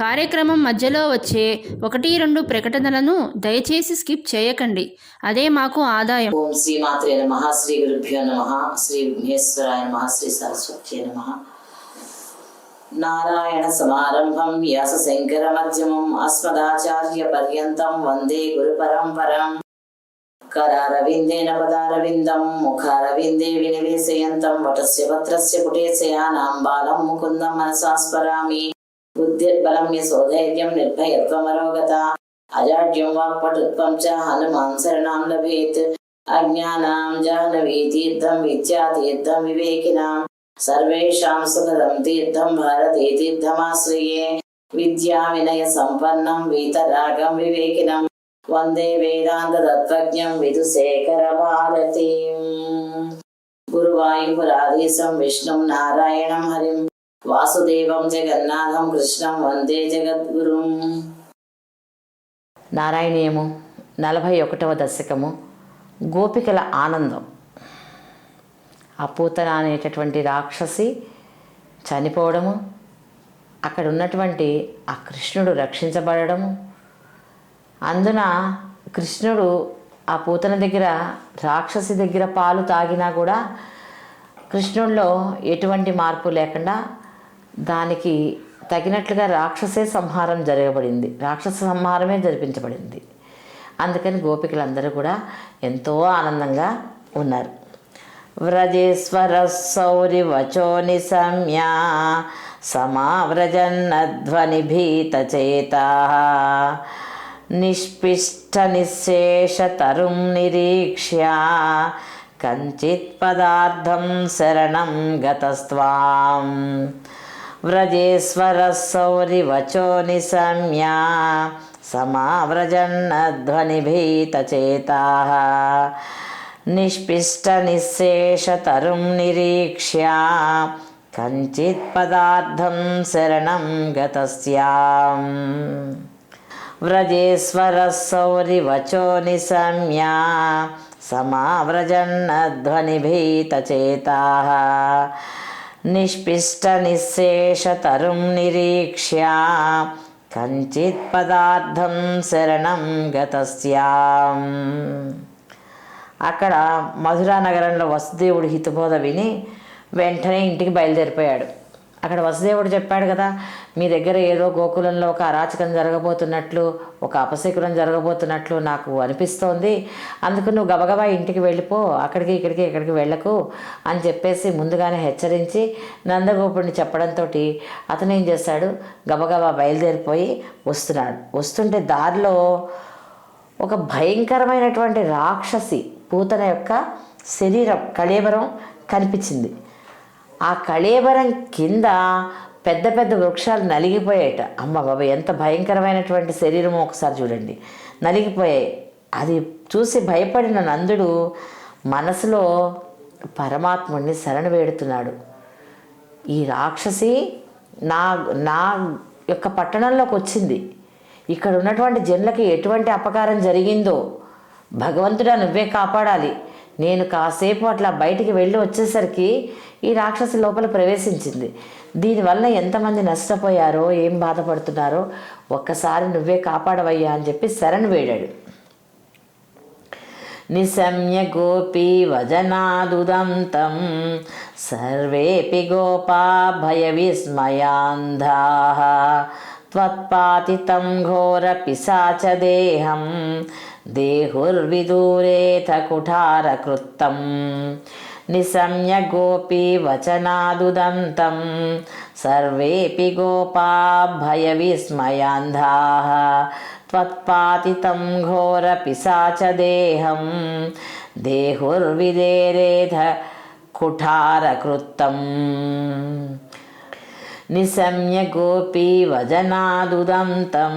కార్యక్రమం మధ్యలో వచ్చే ఒకటి రెండు ప్రకటనలను దయచేసి స్కిప్ చేయకండి. అదే మాకు ఆదాయం. ఓం శ్రీ మాత్రే నమ శ్రీ గురుభ్యో నమ శ్రీ విఘ్నేశ్వరాయ నమ శ్రీ సరస్వతి నమ. నారాయణ సమారంభం వ్యాస శంకర మధ్యమం అస్మదాచార్య పర్యంతం వందే గురు పరంపరం. కరారవిందేన పదారవిందం ముఖారవిందే వినివేశయంతం వటస్య పత్రస్య పుటేశయానాం బాలం ముకుందం మనసా స్మరామి బుద్ధిర్బలం యశోధైర్యం నిర్భయత్వమరోగత అజాడ్యం వాక్పటుత్వం చ హనుమాన్ లభేత్ అజ్ఞానాం జాహ్నవీ తీర్థం విద్యాతీర్థం వివేకినాం సర్వేషాం సుఖదం తీర్థం భారతీ తీర్థమాశ్రయే విద్యా వినయ సంపన్నం వీతరాగం వివేకినం వందే వేదాంత తత్వజ్ఞం విదుశేఖర భారతీం గురువాయుపురాధీశం విష్ణుం నారాయణం హరిం వాసుదేవం జగన్నాథం కృష్ణం వందే జగద్గురుం. నారాయణీయము నలభై ఒకటవ దశకము. గోపికల ఆనందం. ఆ పూతన అనేటటువంటి రాక్షసి చనిపోవడము అక్కడ ఉన్నటువంటి ఆ కృష్ణుడు రక్షించబడము అందున కృష్ణుడు ఆ పూతన దగ్గర రాక్షసి దగ్గర పాలు తాగినా కూడా కృష్ణుడిలో ఎటువంటి మార్పు లేకుండా దానికి తగినట్లుగా రాక్షసే సంహారం జరగబడింది. రాక్షస సంహారమే జరిపించబడింది. అందుకని గోపికలందరూ కూడా ఎంతో ఆనందంగా ఉన్నారు. వ్రజేశ్వర సౌరి వచోని నిశమ్య సమావ్రజన్నధ్వని భీత నిష్పిష్ట నిరీక్ష్య. కంచిత్ పదార్థం శరణం గతస్వాం. వ్రజేశ్వర సౌరి వచో నిశమ్య సమావ్రజన్నధ్వనిభీతచేతా నిష్పిష్ట నిశేషతరుం నిరీక్ష్య కంచిత్ పదార్థం శరణం గతస్యాం వ్రజేశ్వర సౌరి వచో నిష్పిష్ట నిశేషతరుం నిరీక్ష్య. కంచిత్ పదార్థం శరణం గతస్యాం. అక్కడ మధురా నగరంలో వసుదేవుడు హితబోధ విని వెంటనే ఇంటికి బయలుదేరిపోయాడు. అక్కడ వసుదేవుడు చెప్పాడు కదా మీ దగ్గర ఏదో గోకులంలో ఒక అరాచకం జరగబోతున్నట్లు ఒక అపశకులం జరగబోతున్నట్లు నాకు అనిపిస్తోంది. అందుకు నువ్వు గబగబా ఇంటికి వెళ్ళిపో అక్కడికి ఇక్కడికి ఇక్కడికి వెళ్ళకు అని చెప్పేసి ముందుగానే హెచ్చరించి నందగోపుడిని చెప్పడంతో అతను ఏం చేశాడు గబగబా బయలుదేరిపోయి వస్తున్నాడు. వస్తుంటే దారిలో ఒక భయంకరమైనటువంటి రాక్షసి పూతన యొక్క శరీరం కళేబరం కనిపించింది. ఆ కళేబరం కింద పెద్ద పెద్ద వృక్షాలు నలిగిపోయాయట అమ్మ బాబా ఎంత భయంకరమైనటువంటి శరీరం ఒకసారి చూడండి. నలిగిపోయాయి. అది చూసి భయపడిన నందుడు మనసులో పరమాత్ముడిని శరణు వేడుతున్నాడు. ఈ రాక్షసి నా నా యొక్క పట్టణంలోకి వచ్చింది. ఇక్కడ ఉన్నటువంటి జనులకి ఎటువంటి అపకారం జరిగిందో భగవంతుడా నువ్వే కాపాడాలి. నేను కాసేపు అట్లా బయటికి వెళ్ళి వచ్చేసరికి ఈ రాక్షసి లోపల ప్రవేశించింది. దీనివల్ల ఎంతమంది నష్టపోయారో ఏం బాధపడుతున్నారో ఒక్కసారి నువ్వే కాపాడవయ్యా అని చెప్పి శరణ్ వేడాడు. నిశమ్య గోపీ వజనాదుదంతం సర్వేపి గోపా భయ విస్మయాంధా త్వత్పాతితం ఘోర పిశాచ దేహం देहुर्विदूरेऽथ कुठारकृत्तं निसम्यगोपी वचनादुदन्तं सर्वेऽपि गोपा भयविस्मयान्धाः त्वत्पातितं घोरपिशाचदेहं देहुर्विदेरेध कुठारकृत्तम् निशम्य गोपी वदनादुदन्तं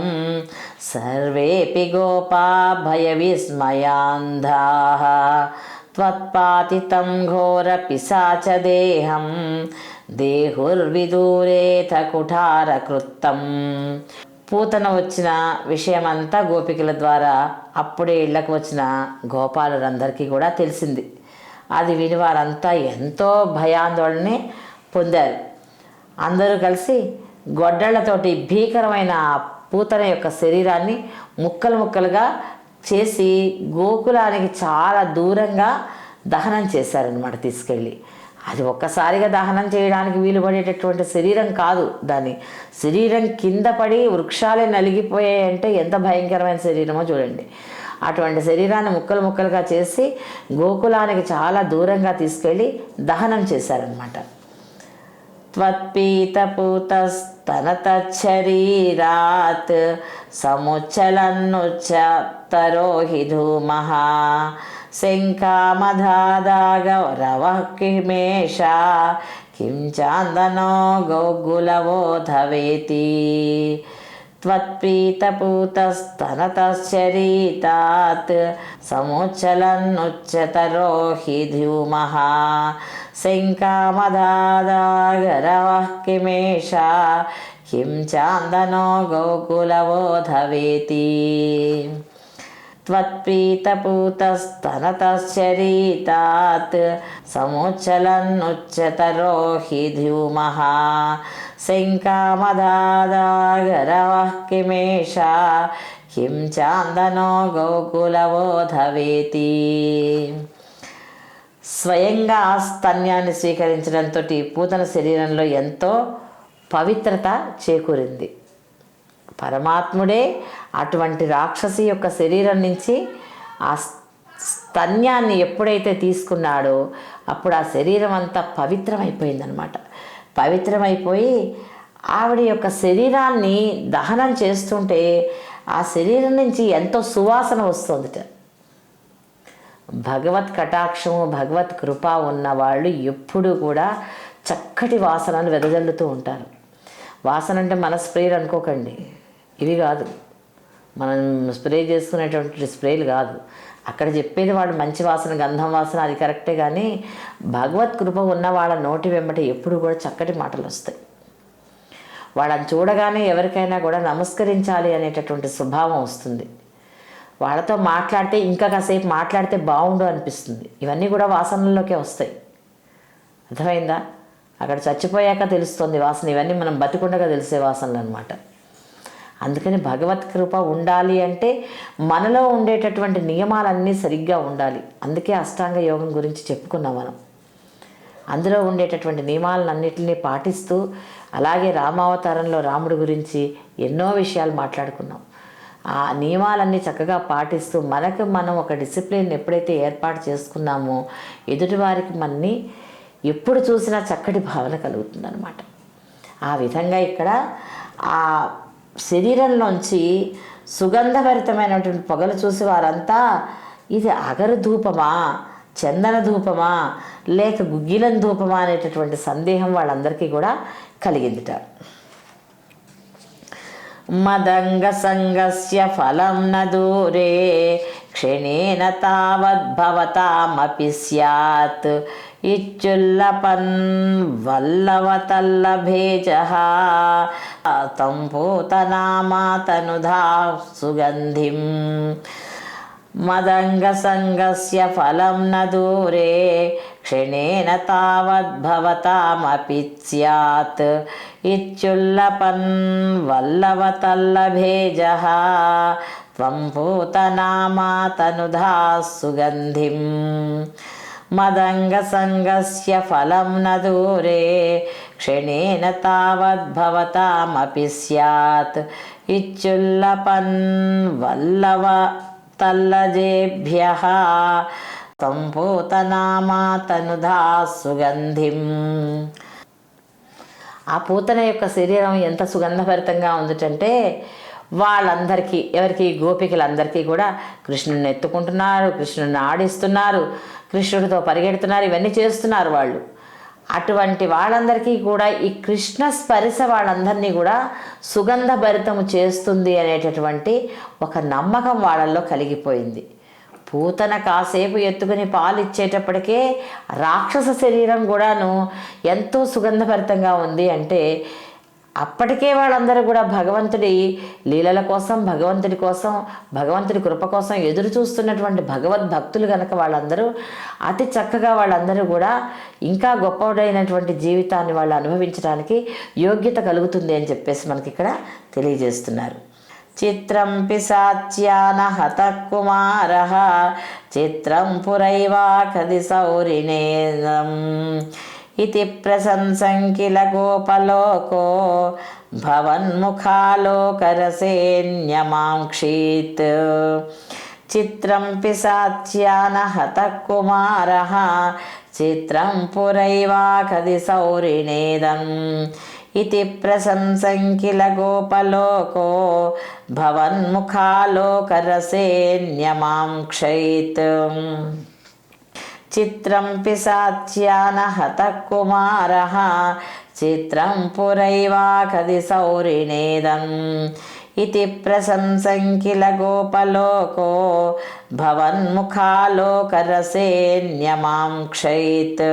सर्वेऽपि गोपा भयविस्मयान्धाः त्वत्पातितं घोरपिशाचदेहं देहुर्विदूरेथ कुठारकृत्तम् పూతన వచ్చిన విషయమంతా గోపికల ద్వారా అప్పుడే ఇళ్ళకు వచ్చిన గోపాలులందరికీ కూడా తెలిసింది అది విని వారంతా ఎంతో భయాందోళనని పొందారు అందరూ కలిసి గొడ్డళ్లతోటి భీకరమైన ఆ పూతన యొక్క శరీరాన్ని ముక్కలు ముక్కలుగా చేసి గోకులానికి చాలా దూరంగా దహనం చేశారనమాట తీసుకెళ్ళి. అది ఒక్కసారిగా దహనం చేయడానికి వీలు పడేటటువంటి శరీరం కాదు దాని శరీరం కింద పడి వృక్షాలే నలిగిపోయాయంటే ఎంత భయంకరమైన శరీరమో చూడండి. అటువంటి శరీరాన్ని ముక్కలు ముక్కలుగా చేసి గోకులానికి చాలా దూరంగా తీసుకెళ్ళి దహనం చేశారనమాట त्वत्पीतपूतस्तनतच्छरीरात् समुच्चलन्नुच्चतरो हि धूमः शङ्कामधादागौरवः किमेषा किं चान्दनो गौगुलवोधवेति त्वत्पीतपूतस्तनतश्चरीतात् समुच्चलन्नुच्चतरो हि ध्यूमः शङ्कामदादागरवः किमेषा किं चान्दनो गोकुलवोधवेति त्वत्पीतपूतस्तनतश्चरीतात् समुच्चलन्नुच्चतरो हि ध्यूमः शङ्कामदादागरवः किमेषा किं चान्दनो గోకులవోధవేతి స్వయంగా ఆ స్తన్యాన్ని స్వీకరించడంతో పూతన శరీరంలో ఎంతో పవిత్రత చేకూరింది. పరమాత్ముడే అటువంటి రాక్షసి యొక్క శరీరం నుంచి ఆ స్తన్యాన్ని ఎప్పుడైతే తీసుకున్నాడో అప్పుడు ఆ శరీరం అంతా పవిత్రమైపోయిందనమాట పవిత్రమైపోయి ఆవిడ యొక్క శరీరాన్ని దహనం చేస్తుంటే ఆ శరీరం నుంచి ఎంతో సువాసన వస్తుందిట. భగవత్ కటాక్షము భగవత్ కృప ఉన్న వాళ్ళు ఎప్పుడూ కూడా చక్కటి వాసనను వెదజల్లుతూ ఉంటారు. వాసన అంటే మన స్ప్రేలు అనుకోకండి. ఇవి కాదు. మనం స్ప్రే చేసుకునేటువంటి స్ప్రేలు కాదు. అక్కడ చెప్పేది వాడు మంచి వాసన గంధం వాసన అది కరెక్టే కానీ భగవత్ కృప ఉన్న వాళ్ళ నోటి వెంబట ఎప్పుడు కూడా చక్కటి మాటలు వస్తాయి. వాళ్ళని చూడగానే ఎవరికైనా కూడా నమస్కరించాలి అనేటటువంటి స్వభావం వస్తుంది. వాళ్ళతో మాట్లాడితే ఇంకా కాసేపు మాట్లాడితే బాగుండు అనిపిస్తుంది. ఇవన్నీ కూడా వాసనల్లోకే వస్తాయి. అర్థమైందా? అక్కడ చచ్చిపోయాక తెలుస్తుంది వాసన. ఇవన్నీ మనం బతికుండగా తెలిసే వాసనలు అనమాట అందుకని భగవత్ కృప ఉండాలి అంటే మనలో ఉండేటటువంటి నియమాలన్నీ సరిగ్గా ఉండాలి. అందుకే అష్టాంగ యోగం గురించి చెప్పుకున్నాం మనం. అందులో ఉండేటటువంటి నియమాలన్నింటినీ పాటిస్తూ అలాగే రామావతారంలో రాముడి గురించి ఎన్నో విషయాలు మాట్లాడుకున్నాం. ఆ నియమాలన్నీ చక్కగా పాటిస్తూ మనకు మనం ఒక డిసిప్లిన్ ఎప్పుడైతే ఏర్పాటు చేసుకున్నామో ఎదుటివారికి మనని ఎప్పుడు చూసినా చక్కటి భావన కలుగుతుందనమాట ఆ విధంగా ఇక్కడ ఆ శరీరంలోంచి సుగంధభరితమైనటువంటి పొగలు చూసి వారంతా ఇది అగరు ధూపమా చందన ధూపమా లేక గుగ్గిలం ధూపమా అనేటటువంటి సందేహం వాళ్ళందరికీ కూడా కలిగిందిట. మదంగ సంగస్య ఫలం న దూరే క్షణేన తావద్భవతామపి స్యాత్. ఇచ్చుల్లపన్ వల్లవతల్లభేజ తం పూతనామాతనుధా సుగంధిం. మదంగసంగస్య ఫలం న దూరే క్షణేన తావద్భవతామపి స్యాత్. ఇచ్చుల్లపన్ వల్లవతల్లభేజ త్వం పూతనామాతనుధా సుగంధిం మదంగసంగస్య ఫలం న దూరే. క్షణేన తావద్భవతామపి స్యాత్. ఇచ్చుల్లపన్ వల్లవ తల్లజేభ్య సంపూతనామాతనుధా సుగంధిం ఆ పూతన యొక్క శరీరం ఎంత సుగంధభరితంగా ఉందిటంటే వాళ్ళందరికీ ఎవరికి గోపికలందరికీ కూడా కృష్ణుని ఎత్తుకుంటున్నారు కృష్ణుని ఆడిస్తున్నారు కృష్ణుడితో పరిగెడుతున్నారు ఇవన్నీ చేస్తున్నారు వాళ్ళు. అటువంటి వాళ్ళందరికీ కూడా ఈ కృష్ణ స్పరిశ వాళ్ళందరినీ కూడా సుగంధభరితము చేస్తుంది అనేటటువంటి ఒక నమ్మకం వాళ్ళల్లో కలిగిపోయింది. పూతన కాసేపు ఎత్తుకుని పాలు ఇచ్చేటప్పటికే రాక్షస శరీరం కూడాను ఎంతో సుగంధభరితంగా ఉంది అంటే అప్పటికే వాళ్ళందరూ కూడా భగవంతుడి లీలల కోసం భగవంతుడి కోసం భగవంతుడి కృప కోసం ఎదురు చూస్తున్నటువంటి భగవద్భక్తులు కనుక వాళ్ళందరూ అతి చక్కగా వాళ్ళందరూ కూడా ఇంకా గొప్పడైనటువంటి జీవితాన్ని వాళ్ళు అనుభవించడానికి యోగ్యత కలుగుతుంది అని చెప్పేసి మనకి ఇక్కడ తెలియజేస్తున్నారు. చిత్రం పిశాచ్యాన హత కుమార చిత్రం పురైవా కది సౌరినేదం. ఇది ప్రశంసం కిల గోపలోకో. భవన్ముఖాలోకరసేన్యమాంక్షీత్. చిత్రం పిశాచ్యాన హత కుమార చిత్రం పురైవా కది సౌరినేదం ఇది ప్రశంసం కిల గోపలోకో భవన్ముఖాలోకరసేన్యమాంక్షైత్ చిత్రం పిశాచ్యాన హత కుమార చిత్రం పురైవా కది సౌరినేదం ఇది ప్రశంసం కిల గోపలోకో భవన్ముఖాలోకరసేన్యమాంక్షైత్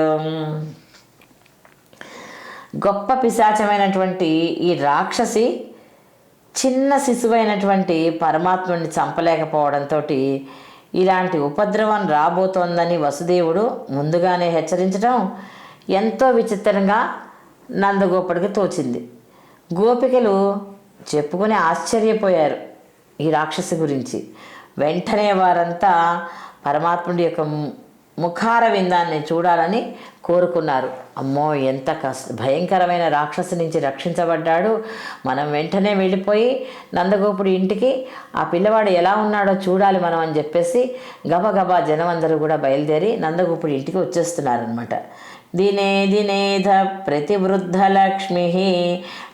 గొప్ప పిశాచమైనటువంటి ఈ రాక్షసి చిన్న శిశువైనటువంటి పరమాత్ముడిని చంపలేకపోవడంతో ఇలాంటి ఉపద్రవం రాబోతోందని వసుదేవుడు ముందుగానే హెచ్చరించడం ఎంతో విచిత్రంగా నందగోపుడికి తోచింది. గోపికలు చెప్పుకుని ఆశ్చర్యపోయారు ఈ రాక్షసి గురించి. వెంటనే వారంతా పరమాత్ముడి యొక్క ముఖార విందాన్ని చూడాలని కోరుకున్నారు. అమ్మో ఎంత కష్ట భయంకరమైన రాక్షసు నుంచి రక్షించబడ్డాడు. మనం వెంటనే వెళ్ళిపోయి నందగోపుడు ఇంటికి ఆ పిల్లవాడు ఎలా ఉన్నాడో చూడాలి మనం అని చెప్పేసి గబగబా జనం అందరూ కూడా బయలుదేరి నందగోపుడు ఇంటికి వచ్చేస్తున్నారనమాట దినే దినేధ ప్రతివృద్ధ లక్ష్మి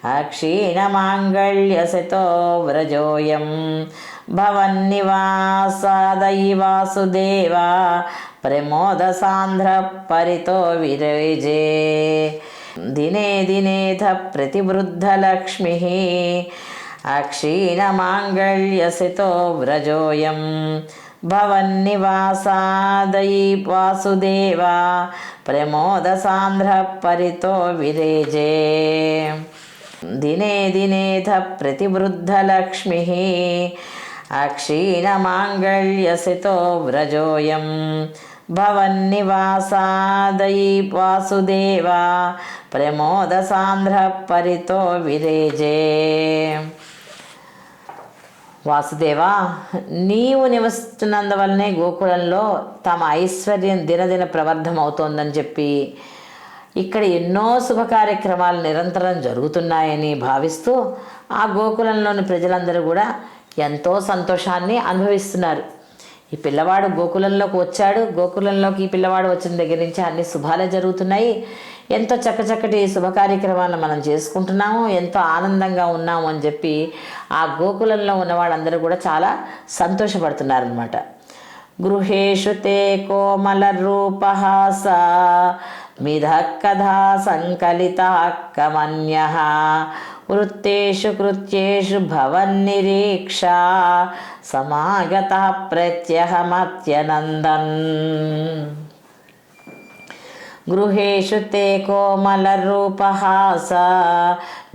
అక్షీణమాంగళ్యసతో వ్రజోయం. భవన్నివాసాదయి వాసుదేవా ప్రమోద సాంద్ర పరితో విరజే దినే దినేధ ప్రతివృద్ధ లక్ష్మి అక్షీణమాంగళ్యసితో వ్రజోయం దినే దినేథ ప్రతివృద్ధలక్ష్మి అక్షీణమాంగళ్యసితో వ్రజోయం భవన్నివాసాదయీ వాసుదేవా ప్రమోద సాంద్ర పరితో విరేజే వాసుదేవా నీవు నివసిస్తున్నందువల్లనే గోకులంలో తమ ఐశ్వర్యం దినదిన ప్రవర్ధమవుతోందని చెప్పి ఇక్కడ ఎన్నో శుభ కార్యక్రమాలు నిరంతరం జరుగుతున్నాయని భావిస్తూ ఆ గోకులంలోని ప్రజలందరూ కూడా ఎంతో సంతోషాన్ని అనుభవిస్తున్నారు. ఈ పిల్లవాడు గోకులంలోకి వచ్చాడు. గోకులంలోకి ఈ పిల్లవాడు వచ్చిన దగ్గర నుంచి అన్ని శుభాలే జరుగుతున్నాయి. ఎంతో చక్కచక్కటి శుభ కార్యక్రమాలను మనం చేసుకుంటున్నాము. ఎంతో ఆనందంగా ఉన్నాము అని చెప్పి ఆ గోకులంలో ఉన్న వాళ్ళందరూ కూడా చాలా సంతోషపడుతున్నారనమాట గృహేషు తే కోమల రూపహాస మిధ కథా సంకలిత కమన్య వృత్తేషు కృత్యేషు భవన్నిరీక్ష సమాగత ప్రత్యహమత్యనందన్ గృహేషు తే కోమలరూపహాస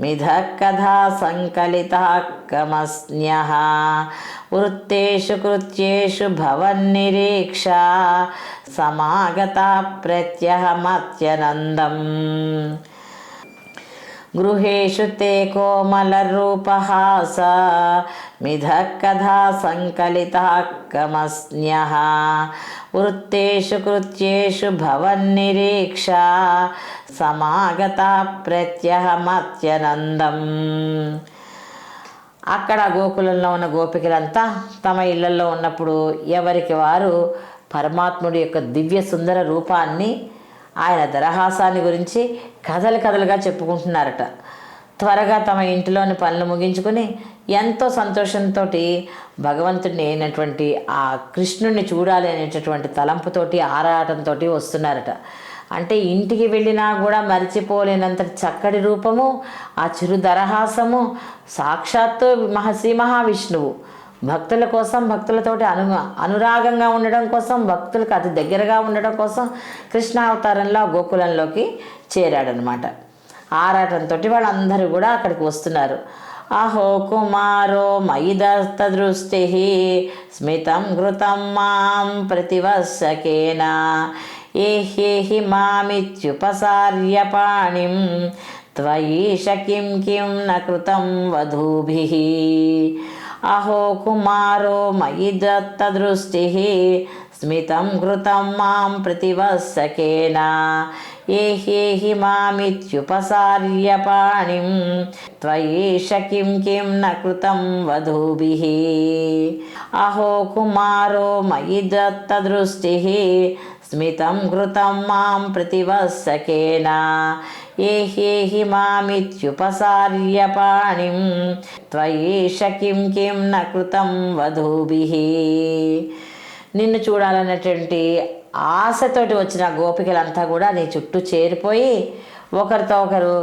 మిధ కథా సంకలిత కమస్న్య వృత్తేషు కృత్యేషు భవన్నిరీక్ష సమాగత ప్రత్యహమత్యనందం గృహేషు తే కోమలరూపహాస మిధ కథా సంకలితమస్న్య వృత్తేషు కృత్యేషు భవన్నిరీక్ష సమాగత ప్రత్యహమత్యనందం అక్కడ గోకులంలో ఉన్న గోపికలంతా తమ ఇళ్ళలో ఉన్నప్పుడు ఎవరికి వారు పరమాత్ముడి యొక్క దివ్య సుందర రూపాన్ని ఆయన దరహాసాన్ని గురించి కథలు కథలుగా చెప్పుకుంటున్నారట. త్వరగా తమ ఇంటిలోని పనులు ముగించుకుని ఎంతో సంతోషంతో భగవంతుడిని అయినటువంటి ఆ కృష్ణుడిని చూడాలి అనేటటువంటి తలంపుతోటి ఆరాటంతో వస్తున్నారట. అంటే ఇంటికి వెళ్ళినా కూడా మరిచిపోలేనంత చక్కటి రూపము ఆ చిరు దరహాసము సాక్షాత్తు మహా శ్రీ మహావిష్ణువు. భక్తుల కోసం భక్తులతోటి అను అనురాగంగా ఉండడం కోసం భక్తులకు అతి దగ్గరగా ఉండడం కోసం కృష్ణావతారంలో అవతారంలో గోకులంలోకి చేరాడనమాట ఆరాటంతో వాళ్ళందరూ కూడా అక్కడికి వస్తున్నారు. అహో కుమారో మయి దృష్టి స్మితం ఘృతం మాం ప్రతివత్సకేన ఏహ్యేహి మామిత్యుపసార్య పాణిం త్వయీష కిం కిం న కృతం వధూభి. అహో కుమారో మయి దృష్టి స్మితం కృతం మాం ప్రతివత్సకేన ఏహేహి మామిత్యుపసార్య పాణిం త్వయేష కిం కిం న కృతం వధూభిः. అహో కుమారో మయి దృష్టి స్మితం కృతం మాం ప్రతివత్సకేన ఏహేహి మామిత్యుపసార్య పాణిం త్వయేష కిం కిం న కృతం నిన్ను చూడాలన్నటువంటి ఆశతోటి వచ్చిన గోపికలంతా కూడా నీ చుట్టూ చేరిపోయి ఒకరితో ఒకరు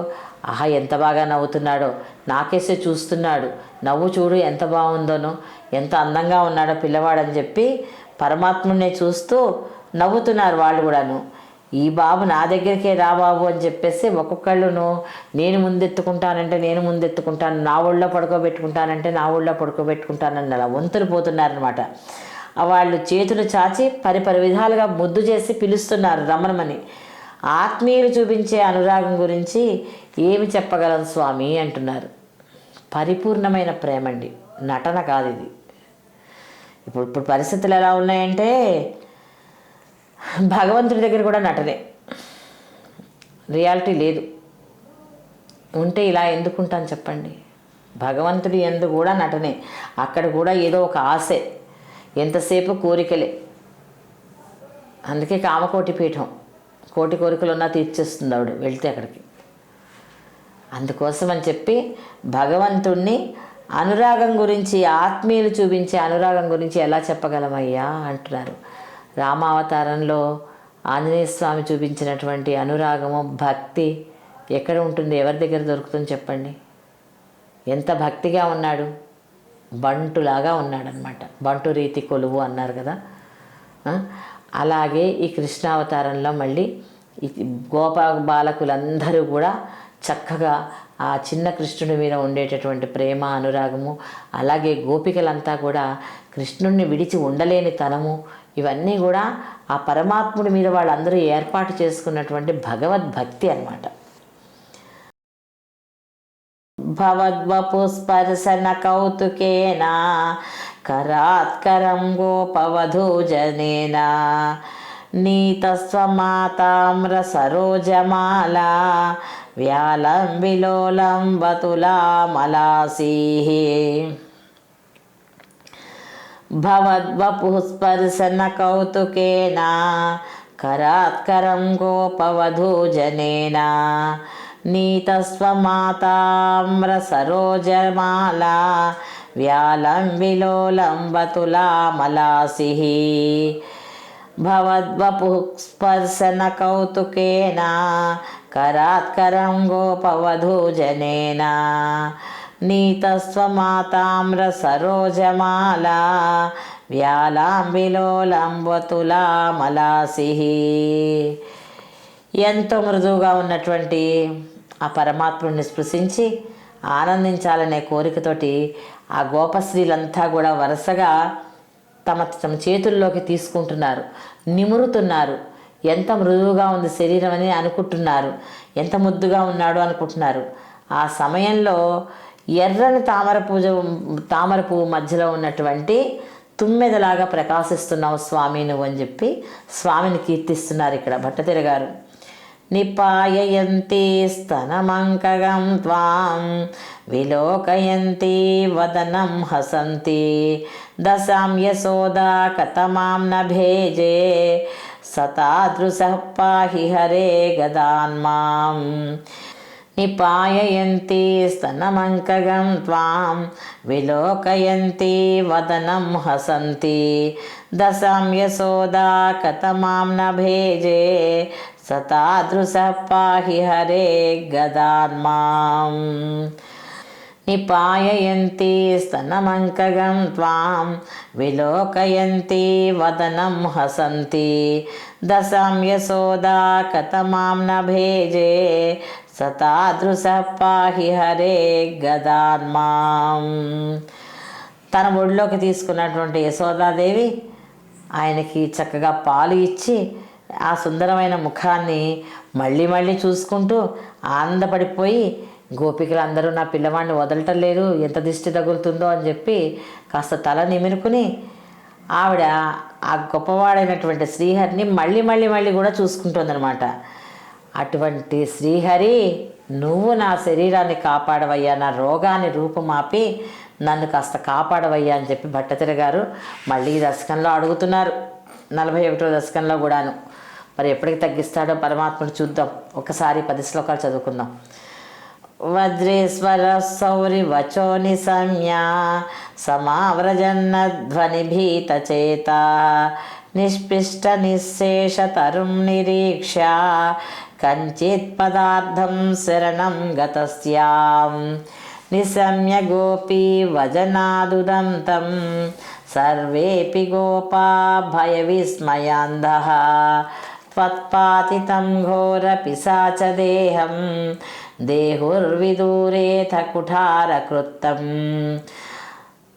ఆహా ఎంత బాగా నవ్వుతున్నాడో నాకేసే చూస్తున్నాడు. నవ్వు చూడు ఎంత బాగుందోనో ఎంత అందంగా ఉన్నాడో పిల్లవాడని చెప్పి పరమాత్ముడిని చూస్తూ నవ్వుతున్నారు వాళ్ళు కూడాను. ఈ బాబు నా దగ్గరికే రా బాబు అని చెప్పేసి ఒక్కొక్కళ్ళును నేను ముందెత్తుకుంటానంటే నేను ముందెత్తుకుంటాను నా ఒళ్ళో పడుకోబెట్టుకుంటానంటే నా ఒళ్ళో పడుకోబెట్టుకుంటానని అలా వంతులు పోతున్నారనమాట వాళ్ళు చేతులు చాచి పరిపరి విధాలుగా ముద్దు చేసి పిలుస్తున్నారు రమణమని. ఆత్మీయులు చూపించే అనురాగం గురించి ఏమి చెప్పగలం స్వామి అంటున్నారు. పరిపూర్ణమైన ప్రేమండి. నటన కాదు ఇది. ఇప్పుడు ఇప్పుడు పరిస్థితులు ఎలా ఉన్నాయంటే భగవంతుడి దగ్గర కూడా నటనే. రియాలిటీ లేదు. ఉంటే ఇలా ఎందుకుంటాను చెప్పండి? భగవంతుడి ఎందు కూడా నటనే. అక్కడ కూడా ఏదో ఒక ఆశే. ఎంతసేపు కోరికలే. అందుకే కామకోటి పీఠం. కోటి కోరికలు ఉన్నా తీర్చేస్తుంది ఆవిడ వెళ్తే అక్కడికి. అందుకోసం అని చెప్పి భగవంతుణ్ణి అనురాగం గురించి ఆత్మీయులు చూపించే అనురాగం గురించి ఎలా చెప్పగలమయ్యా అంటున్నారు. రామావతారంలో ఆంజనేయ స్వామి చూపించినటువంటి అనురాగము భక్తి ఎక్కడ ఉంటుంది? ఎవరి దగ్గర దొరుకుతుంది చెప్పండి? ఎంత భక్తిగా ఉన్నాడు? బంటులాగా ఉన్నాడనమాట బంటు రీతి కొలువు అన్నారు కదా. అలాగే ఈ కృష్ణావతారంలో మళ్ళీ ఈ బాలకులందరూ కూడా చక్కగా ఆ చిన్న కృష్ణుడి మీద ఉండేటటువంటి ప్రేమ అనురాగము అలాగే గోపికలంతా కూడా కృష్ణుణ్ణి విడిచి ఉండలేని తనము ఇవన్నీ కూడా ఆ పరమాత్ముడి మీద వాళ్ళందరూ ఏర్పాటు చేసుకున్నటువంటి భగవద్భక్తి అనమాట భవద్వపుస్పర్శన కౌతుకేనా కరాత్కరం గోపవధూజనేన నీతస్వమాతామ్ర సరోజమాలా వ్యాలం విలోలం వతులామలాసీ భవద్వపుస్పర్శన కౌతుకేన కరాత్కరం గోపవధూజనేన నీతస్వమాతామ్ర సరోజమాలా వ్యాలం విలోలం వతులామలాసిః భవద్వపుస్పర్శన కౌతుకేన కరాత్కరం గోపవధూజనేన నీతస్వమాతామ్ర సరోజమాలా వ్యాలాం ఎంతో మృదువుగా ఉన్నటువంటి ఆ పరమాత్ముడిని స్పృశించి ఆనందించాలనే కోరికతోటి ఆ గోపశ్రీలంతా కూడా వరుసగా తమ తమ చేతుల్లోకి తీసుకుంటున్నారు నిమురుతున్నారు. ఎంత మృదువుగా ఉంది శరీరం అని అనుకుంటున్నారు ఎంత ముద్దుగా ఉన్నాడు అనుకుంటున్నారు. ఆ సమయంలో ఎర్రని తామర పూజ తామర పువ్వు మధ్యలో ఉన్నటువంటి తుమ్మెదలాగా ప్రకాశిస్తున్నావు స్వామి నువ్వు అని చెప్పి స్వామిని కీర్తిస్తున్నారు ఇక్కడ భట్టతిర గారు. నిపాయయంతి స్తనమంకగం త్వాం విలోకయంతి వదనం హసంతి దశాం యశోదా కథమాం న భేజే సతాదృశ పాహి హరే గదాన్మాం నిపాయయంతి స్తనమంకగం త్వాం విలోకయంతి వదనం హసంతి. దశాం యశోదా కథమాం నభేజే సతాదృశ పాహి హరే గదాన్మాం నిపాయయంతి స్తనమంకగం త్వాం విలోకయంతి వదనం హసంతి. దశాం యశోదా కథమాం నభేజే సతాదృశ పాహి హరే గదాన్మా. తన ఒడిలోకి తీసుకున్నటువంటి యశోదాదేవి ఆయనకి చక్కగా పాలు ఇచ్చి ఆ సుందరమైన ముఖాన్ని మళ్ళీ మళ్ళీ చూసుకుంటూ ఆనందపడిపోయి గోపికలు అందరూ నా పిల్లవాడిని వదలటం లేదు ఎంత దిష్టి తగులుతుందో అని చెప్పి కాస్త తల నిమిరుకుని ఆవిడ ఆ గొప్పవాడైనటువంటి శ్రీహరిని మళ్ళీ మళ్ళీ మళ్ళీ కూడా చూసుకుంటుందన్నమాట. అటువంటి శ్రీహరి నువ్వు నా శరీరాన్ని కాపాడవయ్యా నా రోగాన్ని రూపుమాపి నన్ను కాస్త కాపాడవయ్యా అని చెప్పి భట్టతిర గారు మళ్ళీ ఈ దశకంలో అడుగుతున్నారు. నలభై ఒకటో దశకంలో కూడాను. మరి ఎప్పటికి తగ్గిస్తాడో పరమాత్ముడు చూద్దాం. ఒకసారి పది శ్లోకాలు చదువుకుందాం. వజ్రేశ్వర సౌరి వచో నిసంజ్ఞా సమావ్రజన్న ధ్వని భీత చేత నిష్పిష్ట నిశేష తరుం నిరీక్ష కञ्चित् पदार्थं शरणं गतस्यां निशम्य गोपी वजनादुदं तं सर्वेऽपि गोपा भयविस्मयान्धः त्वत्पातितं घोरपिशाचदेहं देहुर्विदूरेऽथ कुठारकृत्तं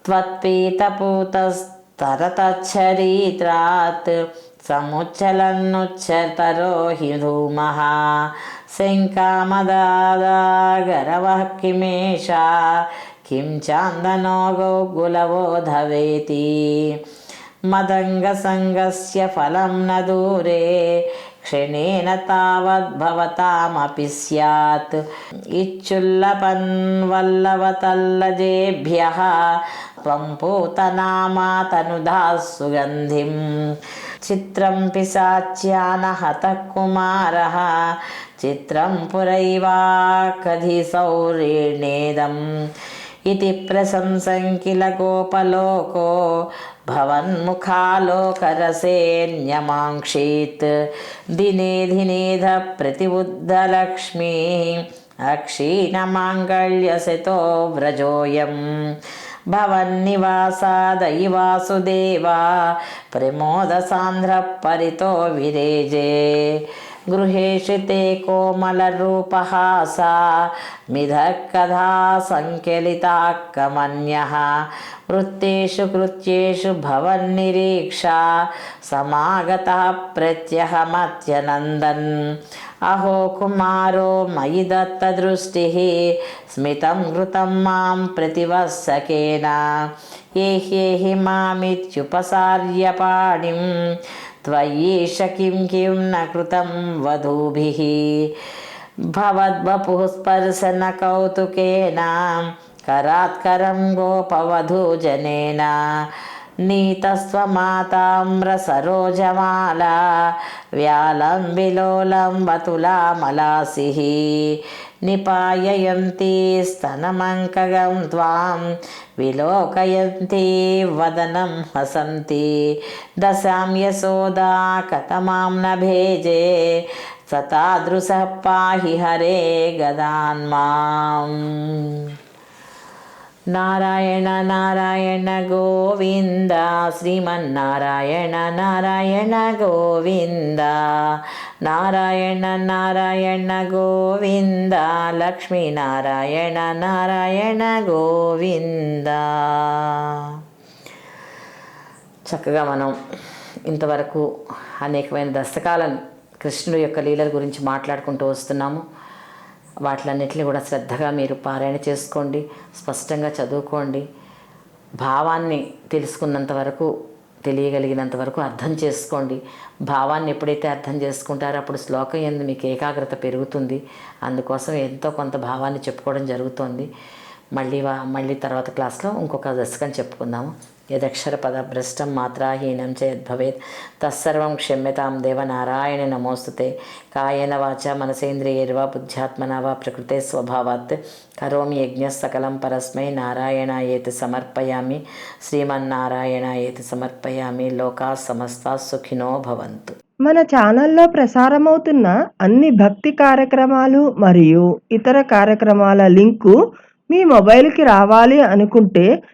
त्वत्पीतपूतस्तरतच्छरीत्रात् సముచ్చలన్నుచ్చతరోహి ధూమః శంకామదాగరవः కిమేష కిం చాందనో గోగులవో ధవేతి. మదంగసంగస్య ఫలం న దూరే. క్షణేన తావద్భవతామపి స్యాత్. ఇచ్చుల్లపన్వల్లవతల్లజేభ్య. త్వం పూతనామా తనుధా సుగంధిం చిత్రం పిశాచ్యాన హతకుమారः చిత్రం పురైవాకధిసౌరేణేదం ఇది ప్రశంసం కిల గోపలోకో భవన్ముఖాలోకరసేన్యమాంక్షీత్. దినే ధినేధ ప్రతిబుద్ధలక్ష్మీ. అక్షీణమాంగళ్యసితో వ్రజోయం. భవన్నివాసాదయి వాసుదేవా ప్రమోద సాంధ్ర పరితో విరేజే. గృహేషు తే కోమలరూపహాసా మిధకథా సంకలితాకమన్యః వృత్తేషు కృత్యేషు భవన్నిరీక్షా సమాగత ప్రత్యహమత్యనందన్. అహో కుమారో మయి దత్తదృష్టి స్మితం ఘృతం మాం ప్రతివత్సకేన. ఏహ్యేహి మామిత్యుపసార్య పాణిం త్వయీష కిం కిం నృతం వధూభి. భవద్వపుః స్పర్శన కౌతుకేన కరాత్కరం గోపవధూజనేన. నీతస్వమాతామ్ర సరోజమాల వ్యాలం విలోలం వతులామలాసి నిపాయంతి స్తనమంకగం త్వాం విలోకయంతి వదనం హసంతి దశాం యశోదా కథమాం నభేజే సతాదృశ పాహి హరే గదాన్మాం. నారాయణ నారాయణ గోవింద. శ్రీమన్నారాయణ నారాయణ గోవింద. నారాయణ నారాయణ గోవింద. లక్ష్మీనారాయణ నారాయణ గోవింద. చక్కగా మనం ఇంతవరకు అనేకమైన దస్తకాలను కృష్ణుడు యొక్క లీలల గురించి మాట్లాడుకుంటూ వస్తున్నాము. వాటిలన్నిటిని కూడా శ్రద్ధగా మీరు పారాయణ చేసుకోండి స్పష్టంగా చదువుకోండి. భావాన్ని తెలుసుకున్నంత వరకు తెలియగలిగినంత వరకు అర్థం చేసుకోండి. భావాన్ని ఎప్పుడైతే అర్థం చేసుకుంటారో అప్పుడు శ్లోకం ఎందు మీకు ఏకాగ్రత పెరుగుతుంది. అందుకోసం ఎంతో కొంత భావాన్ని చెప్పుకోవడం జరుగుతోంది. మళ్ళీ వా మళ్ళీ తర్వాత క్లాస్లో ఇంకొక దశకం చెప్పుకుందాము. యదక్షరపద భ్రష్టం మాత్రాహీనం చేద్భవేత్ తత్సర్వం క్షమ్యతాం దేవనారాయణ నమోస్తుతే కాయేన వాచ మనసేంద్రియర్వా బుద్ధ్యాత్మన వా ప్రకృతే స్వభావాత్ కరోమి యజ్ఞ సకలం పరస్మై నారాయణాయేతి సమర్పయామి శ్రీమన్నారాయణాయేతి సమర్పయామి లోకా సమస్త సుఖినో భవంతు మన ఛానల్లో ప్రసారమవుతున్న అన్ని భక్తి కార్యక్రమాలు మరియు ఇతర కార్యక్రమాల లింకు మీ మొబైల్కి రావాలి అనుకుంటే